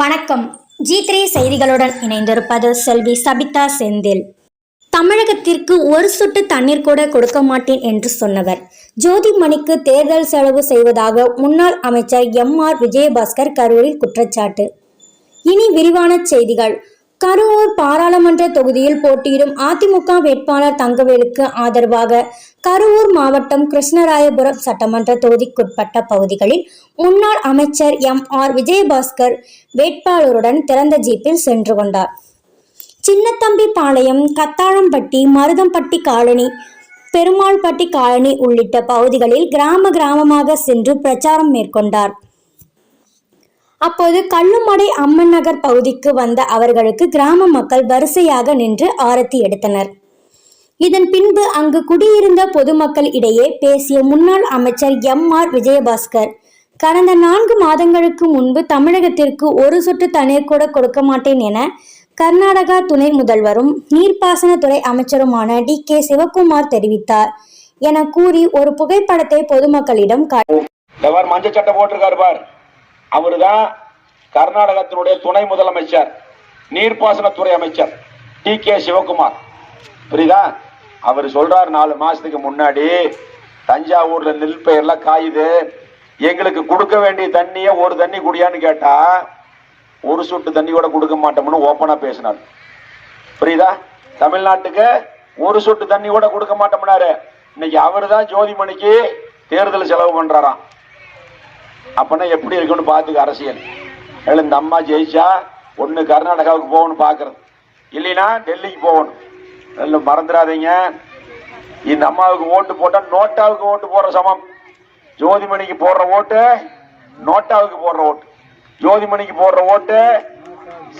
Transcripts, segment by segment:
வணக்கம். G three செய்திகளுடன் இணைந்திருப்பது செல்வி சபிதா செந்தில். தமிழகத்திற்கு ஒரு சொட்டு தண்ணீர் கூட கொடுக்க மாட்டேன் என்று சொன்னவர். ஜோதிமணிக்கு தேர்தல் செலவு செய்வதாக முன்னாள் அமைச்சர் எம் ஆர் விஜயபாஸ்கர் கரூரில் குற்றச்சாட்டு. இனி விரிவான செய்திகள். கரூர் பாராளுமன்ற தொகுதியில் போட்டியிடும் அதிமுக வேட்பாளர் தங்கவேலுக்கு ஆதரவாக கரூர் மாவட்டம் கிருஷ்ணராயபுரம் சட்டமன்ற தொகுதிக்குட்பட்ட பகுதிகளில் முன்னாள் அமைச்சர் எம் ஆர் விஜயபாஸ்கர் வேட்பாளருடன் திறந்த ஜீப்பில் சென்று கொண்டார். சின்னத்தம்பி பாளையம் கத்தாழம்பட்டி மருதம்பட்டி காலனி பெருமாள்பட்டி காலனி உள்ளிட்ட பகுதிகளில் கிராம கிராமமாக சென்று பிரச்சாரம் மேற்கொண்டார். அப்போது கள்ளுமடை அம்மன் நகர் பகுதிக்கு வந்த அவர்களுக்கு கிராம மக்கள் வரிசையாக நின்று ஆரத்தி எடுத்தனர். இதன் பின்பு அங்கு குடியிருந்த பொதுமக்கள் இடையே பேசிய முன்னாள் அமைச்சர் எம் ஆர் விஜயபாஸ்கர் கடந்த நான்கு மாதங்களுக்கு முன்பு தமிழகத்திற்கு ஒரு சொட்டு தண்ணீர் கூட கொடுக்க மாட்டேன் என கர்நாடகா துணை முதல்வரும் நீர்ப்பாசனத்துறை அமைச்சருமான டி. கே. சிவகுமார் தெரிவித்தார் என கூறி ஒரு புகைப்படத்தை பொதுமக்களிடம் காட்டி அவர் தான் கர்நாடகத்தினுடைய துணை முதலமைச்சர் நீர்ப்பாசனத்துறை அமைச்சர் டி கே சிவகுமார். புரியுதா? அவர் சொல்றாரு நாலு மாசத்துக்கு முன்னாடி தஞ்சாவூர்ல நெல் பயிரெல்லாம் காயுது. எங்களுக்கு கொடுக்க வேண்டிய தண்ணிய ஒரு தண்ணி குடியான்னு கேட்டா ஒரு சொட்டு தண்ணி கூட கொடுக்க மாட்டோம்னு ஓப்பனா பேசினார். புரியுதா? தமிழ்நாட்டுக்கு ஒரு சொட்டு தண்ணி கூட கொடுக்க மாட்டோம்னாரு. இன்னைக்கு அவர் தான் ஜோதிமணிக்கு தேர்தல் செலவு பண்றாராம். அப்பனா எப்படி இருக்குன்னு பார்த்துக்க அரசியல். அதனால இந்த அம்மா ஜெயிச்சா ஒன்று கர்நாடகாவுக்கு போகணும் பார்க்கறது. இல்லைன்னா டெல்லிக்கு போகணும். எல்லாம் மறந்துடாதீங்க. இந்த அம்மாவுக்கு ஓட்டு போட்டால் நோட்டாவுக்கு ஓட்டு போடுற சமம். ஜோதிமணிக்கு போடுற ஓட்டு நோட்டாவுக்கு போடுற ஓட்டு. ஜோதிமணிக்கு போடுற ஓட்டு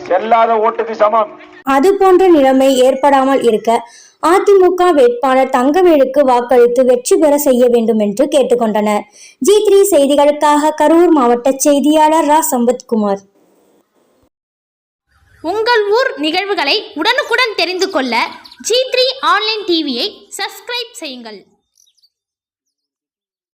செல்லாத ஓட்டுக்கு சமம். அதுபோன்ற நிலைமை ஏற்படாமல் இருக்க அதிமுக வேட்பாளர் தங்கவேலுக்கு வாக்களித்து வெற்றி பெற செய்ய வேண்டும் என்று கேட்டுக்கொண்டனர். ஜி த்ரீ செய்திகளுக்காக கரூர் மாவட்ட செய்தியாளர் ரா. சம்பத்குமார். உங்கள் ஊர் நிகழ்வுகளை உடனுக்குடன் தெரிந்து கொள்ள ஜி த்ரீ ஆன்லைன் டிவியை சப்ஸ்கிரைப் செய்யுங்கள்.